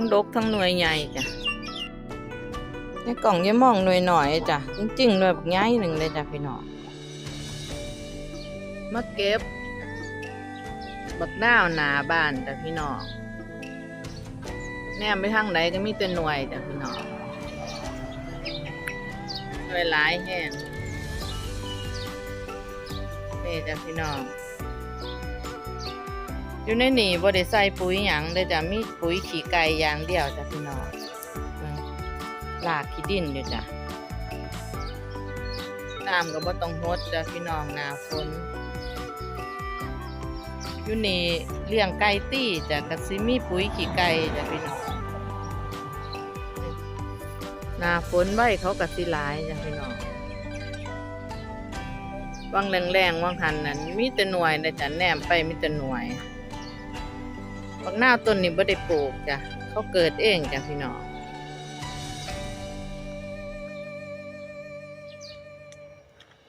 ทั้งดกทั้งหน่วยใหญ่จ้ะในกล่องยังมองหน่วยหน่อยจ้ะจริงๆหน่วยบักใหญ่หนึ่งเลยจ้ะพี่น้องมาเก็บ บักน้าวหนาบ้านจ้ะพี่น้องแนมไปทางไหนก็มีแต่หน่วยจ้ะพี่น้องหน่วยหลายแห้งนี่จ้ะพี่น้อง อยู่ในนี่บ่ได้ใส่ปุ๋ยหยังเลยจ้ะมีปุ๋ยขี้ไก่อย่างเดียวจ้ะพี่น้องอืมลากขี้ดินอยู่จ้ะน้ำก็บ่ต้องรดจ้ะพี่น้องหน้าฝนอยู่นี่เลี้ยงไก่ตี้จ้ะก็สิมีปุ๋ยขี้ไก่จ้ะพี่น้องหน้าฝนไว้เขาก็สิหลายจ้ะพี่น้องวังแรงๆวังหันนั่นมีแต่หน่วยนะจ้ะแนมไปมีแต่หน่วย บักนาต้นนี้บ่ได้ปลูกจ้ะเขาเกิดเองจ้ะพี่น้อง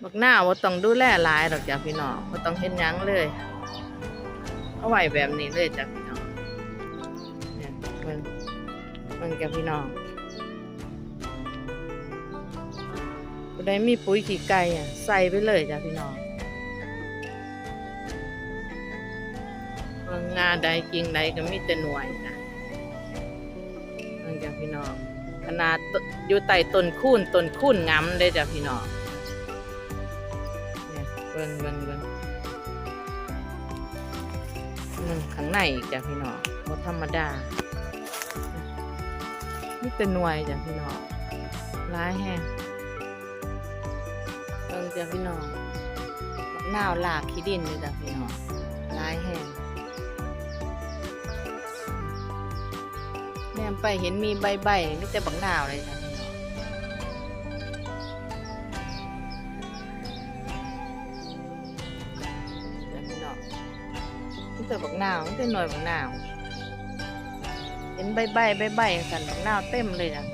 บักนาวบ่ต้องดูแลหลายดอกจ้ะพี่น้องบ่ต้องเฮ็ดหยังเลย เอาไว้แบบนี้เลยจ้ะพี่น้องเนี่ยมันมันจ้ะพี่น้องบ่ได้มีปุ๋ยขี้ไก่อะใส่ไปเลยจ้ะพี่น้อง งานใดกิ่งใดก็มีแต่หน่วยนะนั่นจ้ะพี่น้องขนาดอยู่ใต้ต้นคูนต้นคูนงำเลยจ้ะพี่น้องเนี่ยเบิ่งเบิ่งเบิ่งมันข้างในอีกจ้ะพี่น้องบ่ธรรมดามีแต่หน่วยจ้ะพี่น้องหลายแห้งเบิ่งจ้ะพี่น้องบักนาวลากขี้ดินเลยจ้ะพี่น้อง มไปเห็นมีใบใบมีแต่บักนาวเลยจ้ะเดี๋ยวพี่น้องมีแต่บักนาวมีแต่หน่อยบักนาว เห็นใบใบใบใบสันบักนาวเต็มเลยจ้ะ